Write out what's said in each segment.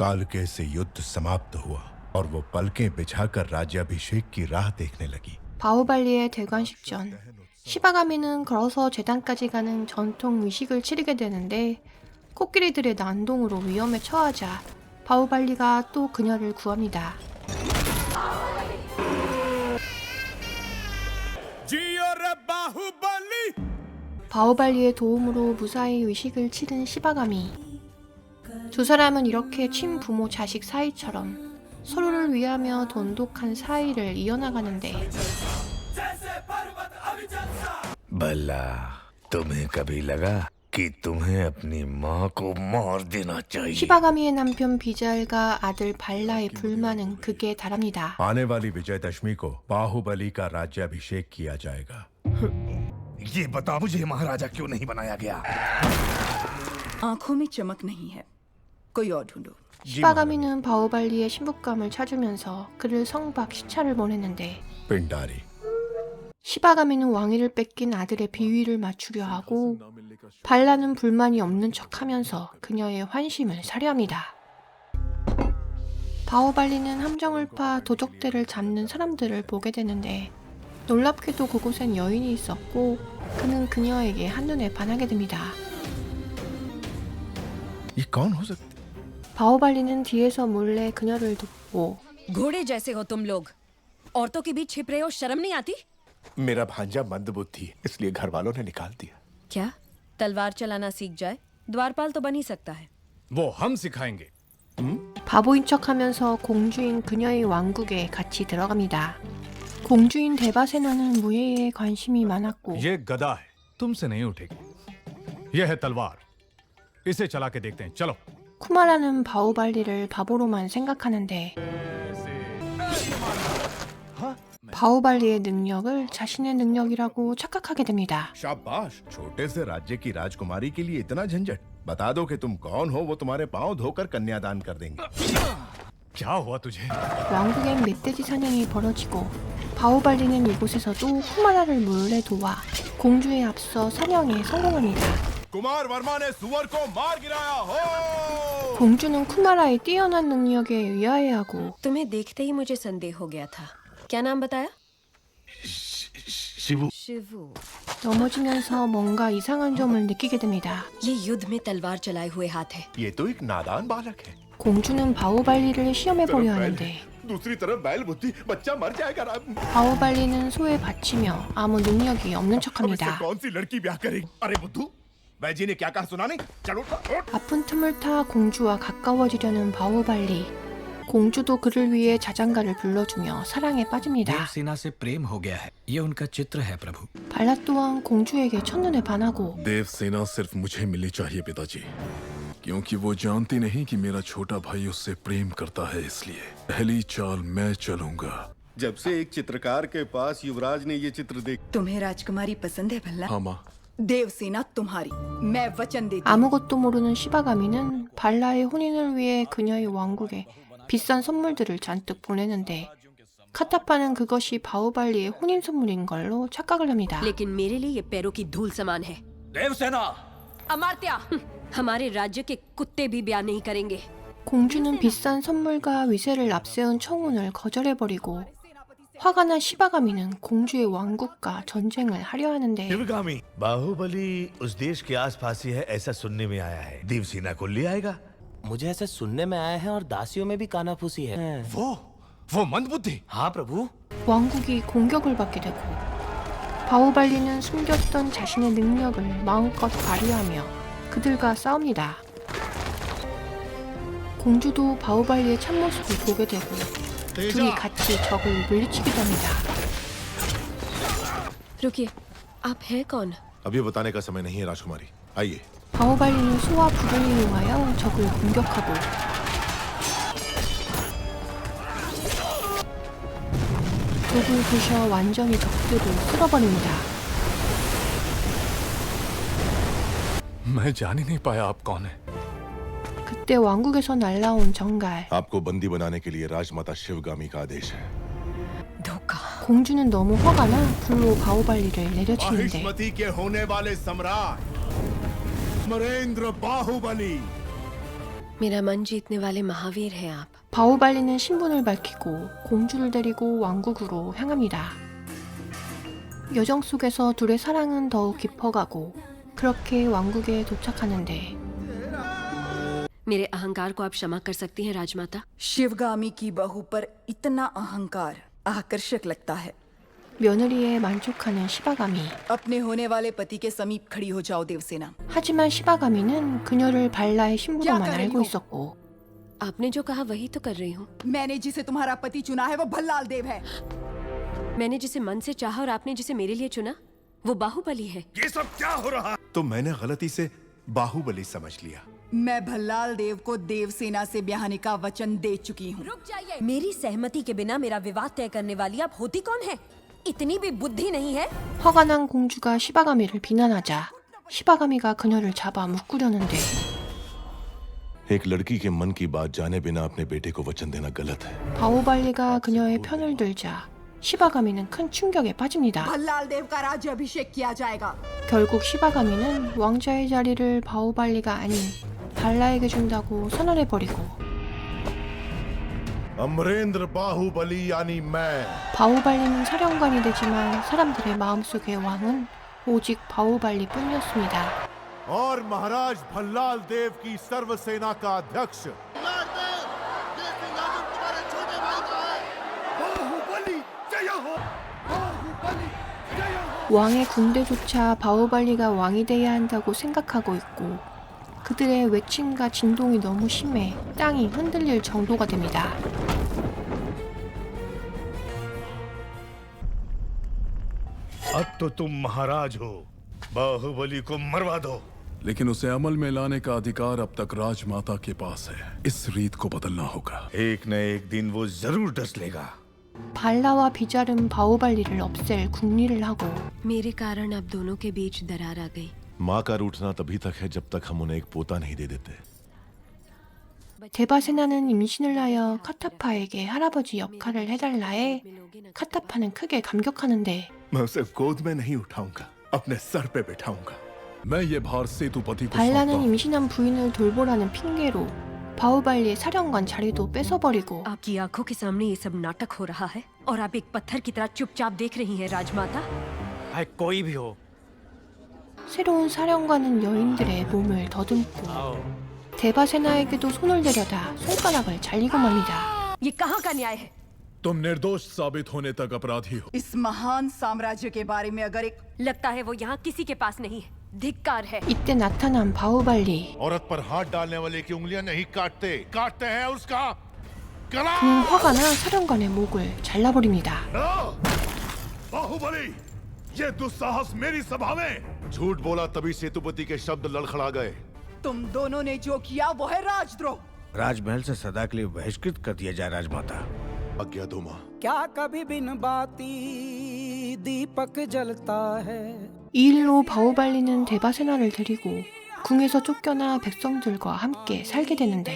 कालके से युद्ध समाप्त हुआ और वो पलकें बिछाकर राज्याभिषेक की राह देखने लगी 바오발리의 대관식 전 시바가미는 걸어서 재단까지 가는 전통 의식을 치르게 되는데 코끼리들의 난동으로 위험에 처하자 바오발리가 또 그녀를 구합니다. 바오발리의 도움으로 무사히 의식을 치른 시바가미. 두 사람은 이렇게 친부모 자식 사이처럼 서로를 위하며 돈독한 사이를 이어나가는데 भला तुम्हें कभी लगा कि तुम्हें अपनी माँ को मार देना चाहिए 시바가미의 남편 비잘과 아들 발라의 불만은 극에 달합니다. आने वाली विजयदशमी को बाहुबली का राज्याभिषेक किया जाएगा ये बता मुझे महाराजा क्यों नहीं बनाया गया आंखों में चमक नहीं है कोई और ढूंढो 시바가미는 네 바오발리의 신부감을 찾으면서 그를 성박 시찰을 보냈는데 빙다리 시바가미는 왕위를 뺏긴 아들의 비위를 맞추려 하고 발라는 불만이 없는 척하면서 그녀의 환심을 사려합니다. 바오발리는 함정을 파 도적대를 잡는 사람들을 보게 되는데 놀랍게도 그곳엔 여인이 있었고 그는 그녀에게 한눈에 반하게 됩니다. 이 건호색 바오발리는 뒤에서 몰래 그녀를 돕고 घोड़े जैसे हो तुम लोग औरतों के बीच छिप रहे हो शर्म नहीं आती मेरा भांजा मंदबुद्धि है, इसलिए घर वालों ने निकाल दिया क्या तलवार चलाना सीख जाए द्वारपाल तो बन ही सकता है वो हम सिखाएंगे 바보인 척하면서 공주인 그녀의 왕국에 같이 들어갑니다. 공주인 데바세나는 무예에 관심이 많았고 ये गदा है तुमसे नहीं उठेगी यह है तलवार इसे चला के देखते हैं चलो 쿠마라는 바오발리를 바보로만 생각하는데 바오발리의 능력을 자신의 능력이라고 착각하게 됩니다. शाबाश छोटे से राज्य की राजकुमारी के लिए इतना झंझट बता दो कि तुम कौन हो वो तुम्हारे पांव धोकर कन्यादान कर देंगे क्या हुआ तुझे 왕국엔 멧돼지 사냥이 벌어지고 바오발리는 이곳에서도 쿠마라를 몰래 도와 공주에 앞서 사냥에 성공합니다. कुमार वर्मा ने सुअर को मार गिराया हो 공주는 쿠마라의 뛰어난 능력에 의아해하고 तुम्हें देखते ही मुझे संदेह हो गया था क्या नाम बताया शिवू शिवू 넘어지면서 뭔가 이상한 점을 느끼게 됩니다. ये युद्ध में तलवार चलाए हुए हाथ है ये तो एक नादान बालक है 공주는 바오발리를 시험해 보려 하는데 दूसरी तरफ बैल बुद्धि बच्चा मर जाएगा ना 바오발리는 소에 바치며 아무 능력이 없는 अब इससे 척합니다. कौन सी लड़की ब्याह करेगी अरे बुद्धू वैजी ने क्या कहा सुना नहीं चलो उठ। 아픈 틈을 타 공주와 가까워지려는 바오발리. 공주도 그를 위해 자장가를 불러주며 사랑에 빠집니다. देवसेना से प्रेम हो गया है ये उनका चित्र है प्रभु 발라 또한 공주에게 첫눈에 반하고 देवसेना सिर्फ मुझे मिलनी चाहिए पिताजी क्योंकि वो जानती नहीं कि मेरा छोटा भाई उससे प्रेम करता है इसलिए पहली चाल मैं चलूंगा जब से एक चित्रकार के पास युवराज ने ये चित्र देख तुम्हें राजकुमारी पसंद है भल्ला हाँ माँ देवसेना तुम्हारी मैं वचन देती हूँ। 아무것도 모르는 시바가미는 발라의 혼인을 위해 그녀의 왕국에 비싼 선물들을 잔뜩 보내는데 카타파는 그것이 바오발리의 혼인 선물인 걸로 착각을 합니다. लेकिन मेरे लिए ये पैरों की धूल समान है देवसेना अमात्या हमारे राज्य के कुत्ते भी ब्याह नहीं करेंगे 공주는 비싼 선물과 위세를 앞세운 청혼을 거절해버리고 화가 난 시바가미는 공주의 왕국과 전쟁을 하려 하는데 शिवगामी बाहुबली उस देश के आसपास ही है ऐसा सुनने में आया है देवसेना को ले आएगा मुझे ऐसा सुनने में आया है और दासियों में भी कानाफूसी है वो वो मंदबुद्धि हाँ प्रभु 왕국이 공격을 받게 되고 바오발리는 숨겼던 자신의 능력을 마음껏 발휘하며 그들과 싸웁니다. 공주도 바오발리의 참모습을 보게 되고 둘이 같이 적을 물리치기도 합니다. रुकिए आप हैं कौन अभी बताने का समय नहीं है राजकुमारी आइए 바오발리는 소와 불을 이용하여 적을 공격하고 독을 부셔 완전히 적들을 쓸어버립니다. मैं जान ही नहीं पाया आप कौन है 그때 왕국에서 날라온 정갈 आपको बंदी बनाने के लिए राजमाता शिवगामी का आदेश है धोखा 공주는 너무 화가 나 불로 바오발리를 내려치는데 महिष्मति के होने वाले सम्राट मरेंद्र बाहुबली मेरा मन जीतने वाले महावीर हैं आप 바오발리는 신분을 밝히고 공주를 데리고 왕국으로 향합니다. 여정 속에서 둘의 사랑은 더욱 깊어가고 그렇게 왕국에 도착하는데 मेरे अहंकार को आप क्षमा कर सकती हैं राजमाता शिवगामी की बहू पर इतना अहंकार आकर्षक लगता है 며느리에 만족하는 시바가미. अपने होने वाले पति के समीप खड़ी हो जाओ देवसेना 하지만 시바가미는 그녀를 발라의 신부로만 야, 알고 그래요. 있었고 आपने जो कहा वही तो कर रही हूँ मैंने जिसे तुम्हारा पति चुना है वो भल्लाल देव है मैंने जिसे मन से चाहा और आपने जिसे मेरे लिए चुना वो बाहुबली है ये सब क्या हो रहा तो मैंने गलती से बाहुबली समझ लिया मैं भल्लाल देव को देवसेना से ब्याहने का वचन दे चुकी हूँ रुक जाइए मेरी सहमति के बिना मेरा विवाह तय करने वाली आप होती कौन है इतनी भी बुद्धि नहीं है 화가 난 공주가 시바가미를 비난하자 시바가미가 그녀를 잡아 묶으려는데 एक लड़की के मन की बात जाने बिना अपने बेटे को वचन देना गलत है 바오발리가 그녀의 편을 들자 시바가미는 큰 충격에 빠집니다. भल्लाल देव का राज्य अभिषेक किया जाएगा 결국 시바가미는 왕자의 자리를 바오발리가 아닌 발라에게 준다고 선언해버리고 अमरेंद्र बाहुबली यानी मैं 바오발리는 사령관이 되지만 사람들의 마음속의 왕은 오직 바오발리 뿐이었습니다. और महाराज भल्लाल देव की सर्व सेना का अध्यक्ष 왕의 군대조차 바오발리가 왕이 돼야 한다고 생각하고 있고 그들의 외침과 진동이 너무 심해 땅이 흔들릴 정도가 됩니다. अब तो तुम महाराज हो बाहुबली को मरवा दो लेकिन उसे अमल में लाने का अधिकार अब तक राजमाता के पास है इस रीत को बदलना होगा एक न एक दिन वो जरूर डस लेगा 발라와 비자름 바오발리를 없앨 국리를 하고 मेरे कारण अब दोनों के बीच दरार आ गई माँ का रूठना तभी तक है जब तक हम उन्हें एक पोता नहीं दे देते 데바세나는 임신을 하여 카타파에게 할아버지 역할을 해달라해 카타파는 크게 감격하는데 मैं उसे गोद में नहीं उठाऊंगा अपने सर पे बिठाऊंगा मैं ये भार सेतुपति को सौंपता 발라는 हूँ। 임신한 부인을 돌보라는 핑계로 바오발리의 사령관 자리도 뺏어버리고 आपकी आंखों के सामने ये सब नाटक हो रहा है और आप एक पत्थर की तरह चुपचाप देख रही हैं राजमाता चाहे कोई भी हो 새로운 사령관은 여인들의 몸을 더듬고 데바세나에게도 손을 대려다 손가락을 잘리고 맙니다. ये कहाँ का न्याय है तुम निर्दोष साबित होने तक अपराधी हो इस महान साम्राज्य के बारे में अगर एक लगता है वो यहाँ किसी के पास नहीं है धिक्कार है 이때 나타난 바오발리 औरत पर हाथ डालने वाले की उंगलियां नहीं काटते काटते हैं उसका गला 그는 화가 나 사령관의 목을 잘라버립니다. बाहुबली ये दुस्साहस मेरी सभा में झूठ बोला तभी सेतुपति के शब्द लड़खड़ा गए तुम दोनों ने जो किया वो है राजद्रोह राजमहल से सदा के लिए बहिष्कृत कर दिया जाए राजमाता आज्ञा दो माँ क्या कभी बिन बाती दीपक जलता है 이 일로 바오발리는 데바세나를 데리고 궁에서 쫓겨나 백성들과 함께 살게 되는데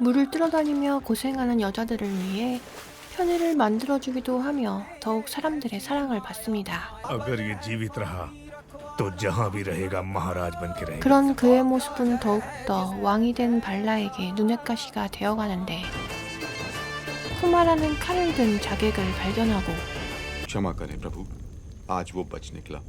물을 끌어다니며 고생하는 여자들을 위해 편의를 만들어주기도 하며 더욱 사람들의 사랑을 받습니다. अगर ये जीवित रहा तो जहां भी रहेगा महाराज बन के रहेगा 그런 그의 모습은 더욱더 왕이 된 발라에게 눈엣가시가 되어가는데 쿠마라는 칼을 든 자객을 발견하고 क्षमा करें प्रभु आज वो बच निकला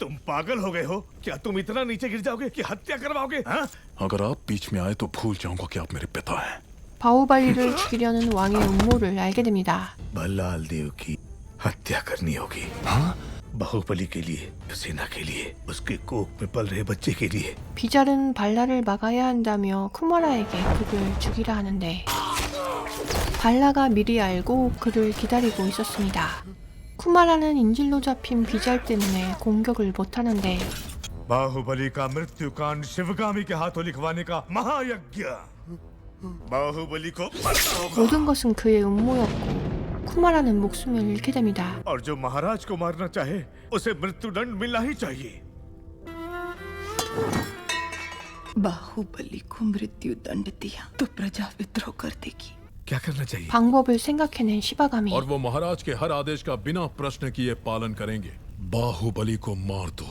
तुम पागल हो गए हो क्या तुम इतना नीचे गिर जाओगे कि हत्या करवाओगे हाँ? अगर आप बीच में आए तो भूल जाऊंगा कि आप मेरे पिता हैं 바오발리를 죽이려는 왕의 음모를 알게 됩니다. भल्लाल देव की हत्या करनी होगी हाँ बाहुबली के लिए सेना के लिए उसके कोख में पल रहे बच्चे के लिए 비잘은 발라를 막아야 한다며 쿠마라에게 그를 죽이라 하는데 발라가 미리 알고 그를 기다리고 있었습니다. 쿠마라는 인질로 잡힌 비잘 때문에 공격을 못하는데 बाहुबली का मृत्यु कांड शिवगामी के हाथों लिखवाने का महायज्ञ बाहुबली को मरना होगा 모든 것은 그의 음모였고 쿠마라는 목숨을 잃게 됩니다. और जो महाराज को मारना चाहे उसे मृत्युदंड मिलना ही चाहिए बाहुबली को मृत्यु दंड दिया तो प्रजा विद्रोह कर देगी क्या करना चाहिए 방법을 생각해낸 시바가미. और वो महाराज के हर आदेश का बिना प्रश्न किए पालन करेंगे बाहुबली को मार दो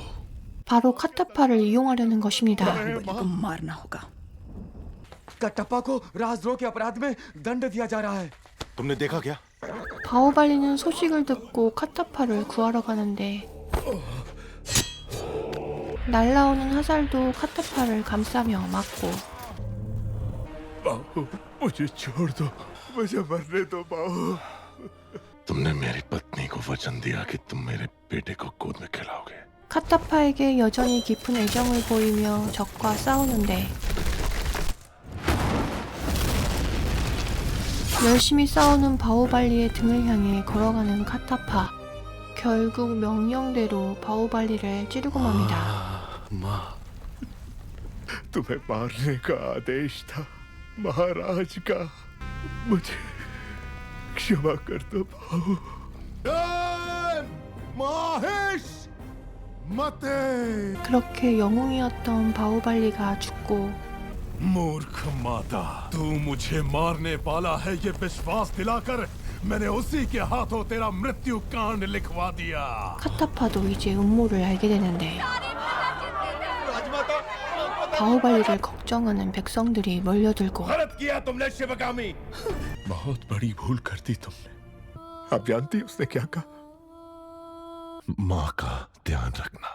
바로 카타파를 이용하려는 것입니다. बाहुबली को मारना होगा कटप्पा को राजद्रोह के अपराध में दंड दिया जा रहा है तुमने देखा क्या 바오발리는 소식을 듣고 카타파를 구하러 가는데 날라오는 화살도 카타파를 감싸며 맞고 बाहु मुझे छोड़ दो मुझे मरने दो बाहु तुमने मेरी पत्नी को वचन दिया कि तुम मेरे बेटे को गोद में खिलाओगे 카타파에게 여전히 깊은 애정을 보이며 적과 싸우는데 열심히 싸우는 바오발리의 등을 향해 걸어가는 카타파. 결국 명령대로 바오발리를 찌르고 맙니다. まあतुम्हें मारने का आदेश था महाराज का 그렇게 영웅이었던 바오발리가 죽고 मूर्ख माता तू मुझे मारने वाला है ये विश्वास दिलाकर मैंने उसी के हाथों तेरा मृत्यु कांड लिखवा दिया 카타파도 이제 음모를 알게 되는데 바후발리를 걱정하는 백성들이 몰려들고 गलत किया तुमने शिवगामी बहुत बड़ी भूल कर दी तुमने आप जानती उसने क्या कहा माँ का ध्यान रखना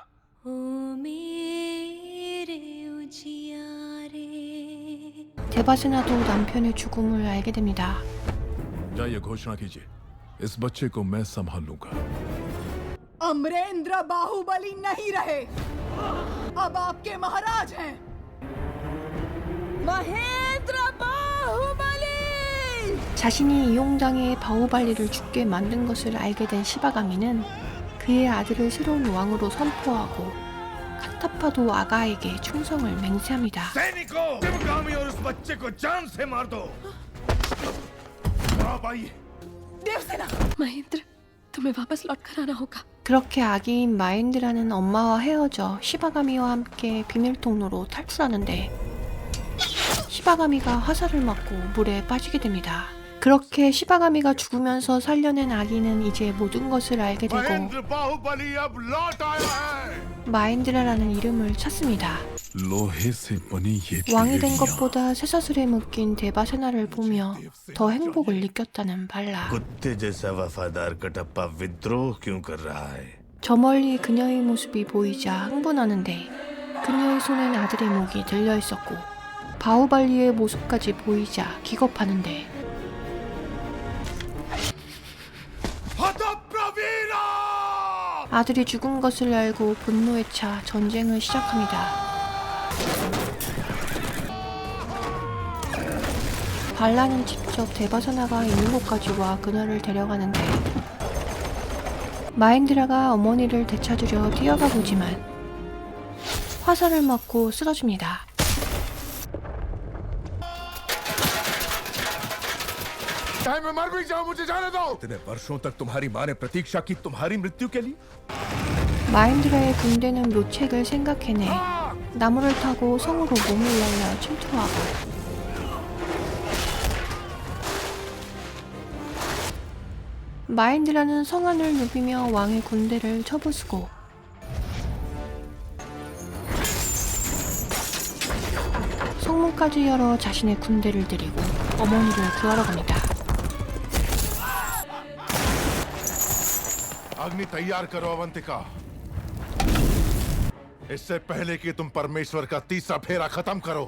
데바세나도 남편의 죽음을 알게 됩니다. जाइए घोषणा कीजिए इस बच्चे को मैं संभाल लूंगा अमरेंद्र बाहुबली नहीं रहे अब आपके महाराज हैं महेंद्र बाहुबली 자신이 이용당해 바후발리를 죽게 만든 것을 알게 된 시바가미는 그의 아들을 새로운 왕으로 선포하고 카타파도 아가에게 충성을 맹세합니다. सैनिकों शिवगामी और उस बच्चे को जान से मार दो आप आइए देवसेना महेंद्र तुम्हें वापस लौट कर आना होगा 그렇게 아기인 마인드라는 엄마와 헤어져 시바가미와 함께 비밀 통로로 탈출하는데 시바가미가 화살을 맞고 물에 빠지게 됩니다. 그렇게 시바가미가 죽으면서 살려낸 아기는 이제 모든 것을 알게 되고 마인드라라는 이름을 찾습니다. 왕이 된 것보다 쇠사슬에 묶인 대바세나를 보며 더 행복을 느꼈다는 발라. 저 멀리 그녀의 모습이 보이자 흥분하는데 그녀의 손엔 아들의 목이 들려 있었고 바우발리의 모습까지 보이자 기겁하는데 아들이 죽은 것을 알고 분노에 차 전쟁을 시작합니다. 발라는 직접 데바사나가 있는 곳까지 와 그녀를 데려가는데 마인드라가 어머니를 되찾으려 뛰어가 보지만 화살을 맞고 쓰러집니다. चाहे मैं मर भी जाऊं मुझे जाने दो इतने वर्षों तक तुम्हारी माँ ने प्रतीक्षा की तुम्हारी मृत्यु के लिए 마인드라의 군대는 묘책을 생각해내 나무를 타고 성으로 몸을 날려 침투하고 마인드라는 성안을 누비며 왕의 군대를 쳐부수고 성문까지 열어 자신의 군대를 데리고 어머니를 구하러 갑니다. अग्नि तैयार करो अवंतिका इससे पहले कि तुम परमेश्वर का तीसरा फेरा खत्म करो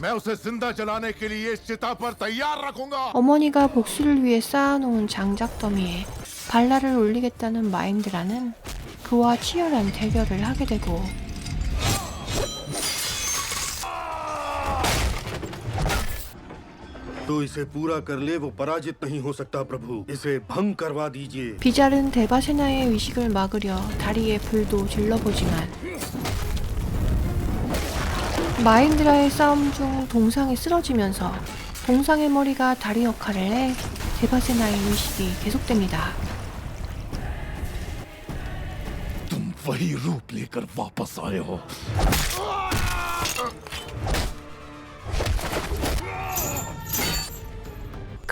मैं उसे जिंदा जलाने के लिए इस चिता पर तैयार रखूंगा 어머니가 복수를 위해 쌓아놓은 장작 더미에 발라를 올리겠다는 마인드라는 그와 치열한 대결을 하게 되고 तो इसे पूरा कर ले वो पराजित नहीं हो सकता प्रभु इसे भंग करवा दीजिए 비잘은 데바세나의 위식을 막으려 다리에 불도 질러보지만 마인드라의 싸움 중 동상이 쓰러지면서 동상의 머리가 다리 역할을 해 데바세나의 위식이 계속됩니다. तुम वही रूप लेकर वापस आए हो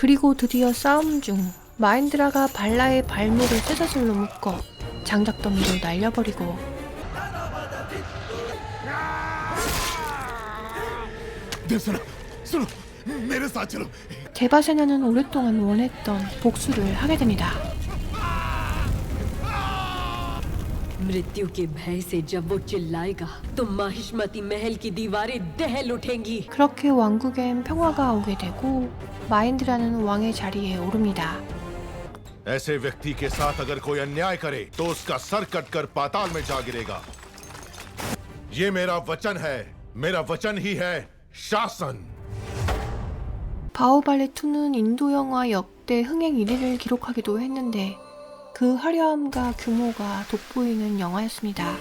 그리고 드디어 싸움 중 마인드라가 발라의 발목을 쇠사슬로 묶어 장작더미로 날려버리고 제바세나는 오랫동안 원했던 복수를 하게 됩니다. 그렇게 왕국엔 평화가 오게 되고 마인드라는 왕의 자리에 오릅니다. ऐसे व्यक्ति के साथ अगर कोई अन्याय करे तो उसका सर कटकर पाताल में जा गिरेगा ये मेरा वचन है मेरा वचन ही है शासन 바오발레 2는 인도 영화 역대 흥행 1위를 기록하기도 했는데 그 화려함과 규모가 돋보이는 영화였습니다.